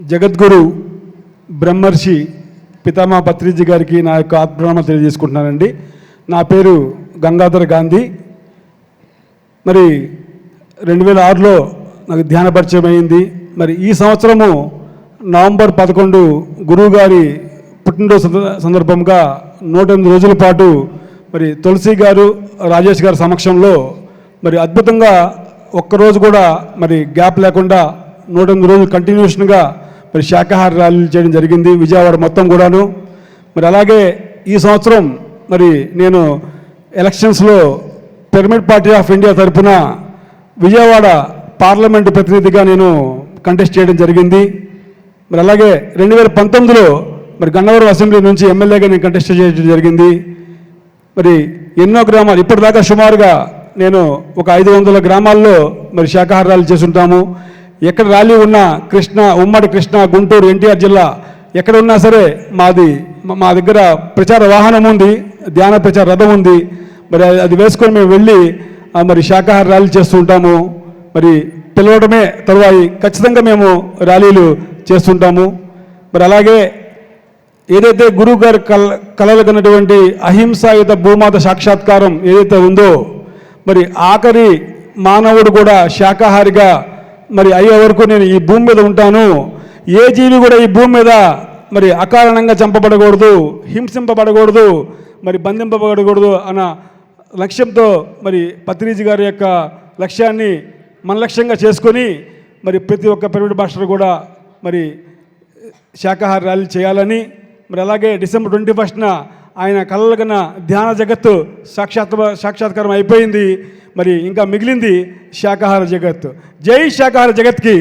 జగద్గురు బ్రహ్మర్షి పితామా పత్రిజీ గారికి నా యొక్క ఆత్మనామ తెలియజేసుకుంటున్నానండి. నా పేరు గంగాధర్ గాంధీ. మరి రెండు వేల ఆరులో నాకు ధ్యాన పరిచయం అయింది మరి ఈ సంవత్సరము నవంబర్ పదకొండు గురువు గారి పుట్టినరోజు సందర్భంగా నూట ఎనిమిది రోజుల పాటు మరి తులసి గారు రాజేష్ గారి సమక్షంలో మరి అద్భుతంగా ఒక్కరోజు కూడా మరి గ్యాప్ లేకుండా నూట ఎనిమిది రోజులు కంటిన్యూషన్గా మరి శాకాహార ర్యాలీలు చేయడం జరిగింది విజయవాడ మొత్తం కూడాను. మరి అలాగే ఈ సంవత్సరం మరి నేను ఎలక్షన్స్లో పిరమిడ్ పార్టీ ఆఫ్ ఇండియా తరఫున విజయవాడ పార్లమెంటు ప్రతినిధిగా నేను కంటెస్ట్ చేయడం జరిగింది. మరి అలాగే రెండు వేల పంతొమ్మిదిలో మరి గన్నవరం అసెంబ్లీ నుంచి ఎమ్మెల్యేగా నేను కంటెస్ట్ చేయడం జరిగింది. మరి ఎన్నో గ్రామాలు ఇప్పటిదాకా సుమారుగా నేను ఒక ఐదు వందల గ్రామాల్లో మరి శాఖాహారాలు చేసుంటాము ఎక్కడ ర్యాలీ ఉన్నా కృష్ణ ఉమ్మడి కృష్ణ గుంటూరు ఎన్టీఆర్ జిల్లా ఎక్కడ ఉన్నా సరే మాది మా- దగ్గర ప్రచార వాహనం ఉంది ధ్యాన ప్రచార రథం ఉంది. మరి అది- వేసుకొని మేము వెళ్ళి మరి శాకాహార ర్యాలీ చేస్తూ ఉంటాము. మరి పిలవడమే తరువాయి. ఖచ్చితంగా మేము ర్యాలీలు చేస్తుంటాము మరి అలాగే ఏదైతే గురువు గారు కల కలలుగన్నటువంటి అహింసాయుత భూమాత సాక్షాత్కారం ఏదైతే ఉందో మరి ఆఖరి మానవుడు కూడా శాకాహారిగా మరి అయ్యే వరకు నేను ఈ భూమి మీద ఉంటాను. ఏ జీవి కూడా ఈ భూమి మీద మరి అకారణంగా చంపబడకూడదు హింసింపబడకూడదు మరి బంధింపబడకూడదు అన్న లక్ష్యంతో మరి పత్రిజీ గారి యొక్క లక్ష్యాన్ని మన లక్ష్యంగా చేసుకొని మరి ప్రతి ఒక్క ప్రైవేట్ భాషలు కూడా మరి శాకాహార ర్యాలీ చేయాలని మరి అలాగే డిసెంబర్ ట్వంటీ ఫస్ట్న ఆయన కలలుగన్న ధ్యాన జగత్తు సాక్షాత్ సాక్షాత్కారం అయిపోయింది. మరి ఇంకా మిగిలింది శాకాహార జగత్ జై శాకాహార జగత్కి.